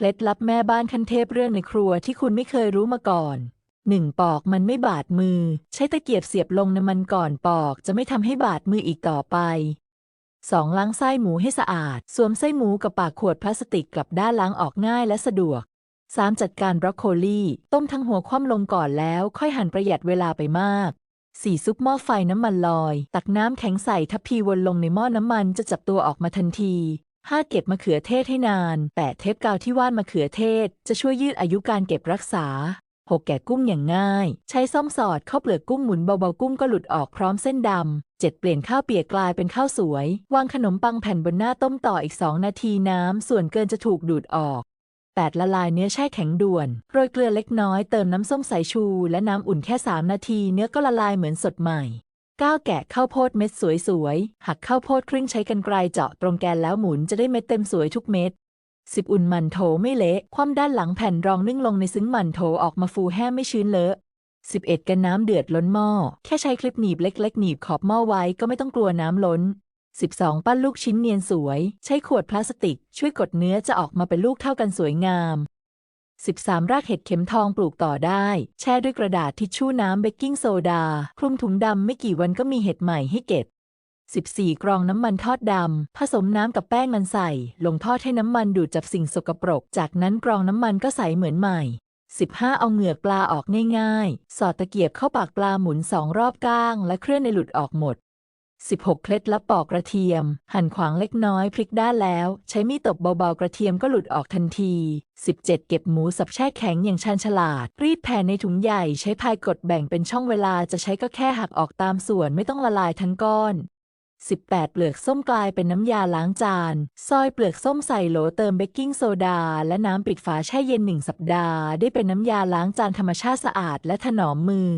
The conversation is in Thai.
เคล็ดลับแม่บ้านขั้นเทพเรื่องในครัวที่คุณไม่เคยรู้มาก่อน 1. ปอกมันไม่บาดมือ ใช้ตะเกียบเสียบลงในมันก่อนปอกจะไม่ทำให้บาดมืออีกต่อไป 2. ล้างไส้หมูให้สะอาด สวมไส้หมูกับปากขวดพลาสติกกลับด้านล้างออกง่ายและสะดวก 3. จัดการบรอกโคลีต้มทั้งหัวคว่ำลงก่อนแล้ว ค่อยหั่นประหยัดเวลาไปมาก 4. ซุปหม้อไฟน้ำมันลอย ตักน้ำแข็งใส่ทัพพีวนลงในหม้อน้ำมันจะจับตัวออกมาทันที 5. เก็บมะเขือเทศให้นาน 8. เทปกาวที่ว่านมะเขือเทศ จะช่วยยืดอายุการเก็บรักษา 6. แกะกุ้งอย่างง่าย ใช้ซ่อมสอดเข้าเปลือกกุ้งหมุนเบาๆกุ้งก็หลุดออกพร้อมเส้นดำ 7. เปลี่ยนข้าวเปียกกลายเป็นข้าวสวย วางขนมปังแผ่นบนหน้าต้มต่ออีก 2 นาทีน้ำส่วนเกินจะถูกดูดออก 8. ละลายเนื้อแช่แข็งด่วน โรยเกลือเล็กน้อยเติมน้ำส้มสายชู และน้ำอุ่นแค่ 3 นาที เนื้อก็ละลายเหมือนสดใหม่ 9. แกะข้าวโพดเม็ดสวยๆ หักข้าวโพดครึ่งใช้กันไกรเจาะตรงแกนแล้วหมุนจะได้เม็ดเต็มสวยทุกเม็ด 10. อุ่นมันโถไม่เละ คว่ำด้านหลังแผ่นรองนึ่งลงในซึ้งมันโถออกมาฟูแห้งไม่ชื้นเลอะ 11. กันน้ำเดือดล้นหม้อ แค่ใช้คลิปหนีบเล็กๆ หนีบขอบหม้อไว้ก็ไม่ต้องกลัวน้ำล้น 12. ปั้นลูกชิ้นเนียนสวย ใช้ขวดพลาสติก ช่วยกดเนื้อจะออกมาเป็นลูกเท่ากันสวยงาม 13. รากเห็ดเข็มทองปลูกต่อได้ แช่ด้วยกระดาษทิชชู่น้ำเบกกิ้งโซดา คลุมถุงดำไม่กี่วันก็มีเห็ดใหม่ให้เก็บ 14. กรองน้ำมันทอดดำ ผสมน้ำกับแป้งมันใส่ ลงทอดให้น้ำมันดูดจับสิ่งสกปรก จากนั้นกรองน้ำมันก็ใสเหมือนใหม่ 15. เอาเหงือกปลาออกง่ายๆ สอดตะเกียบเข้าปากปลาหมุนสองรอบก้าง และเคลื่อนในหลุดออกหมด 16. เคล็ดลับปอกกระเทียม หั่นขวางเล็กน้อยพลิกด้านแล้ว ใช้มีดตบเบาๆ กระเทียมก็หลุดออกทันที 17. เก็บหมูสับแช่แข็งอย่างชาญฉลาด รีดแผ่นในถุงใหญ่ใช้พายกดแบ่งเป็นช่องเวลาจะใช้ก็แค่หักออกตามส่วนไม่ต้องละลายทั้งก้อน 18 เปลือกส้มกลายเป็นน้ำยาล้างจาน ซอยเปลือกส้มใส่โหลเติมเบกกิ้งโซดา และน้ำปิดฝาแช่เย็นหนึ่งสัปดาห์ ได้เป็นน้ำยาล้างจานธรรมชาติสะอาดและถนอมมือ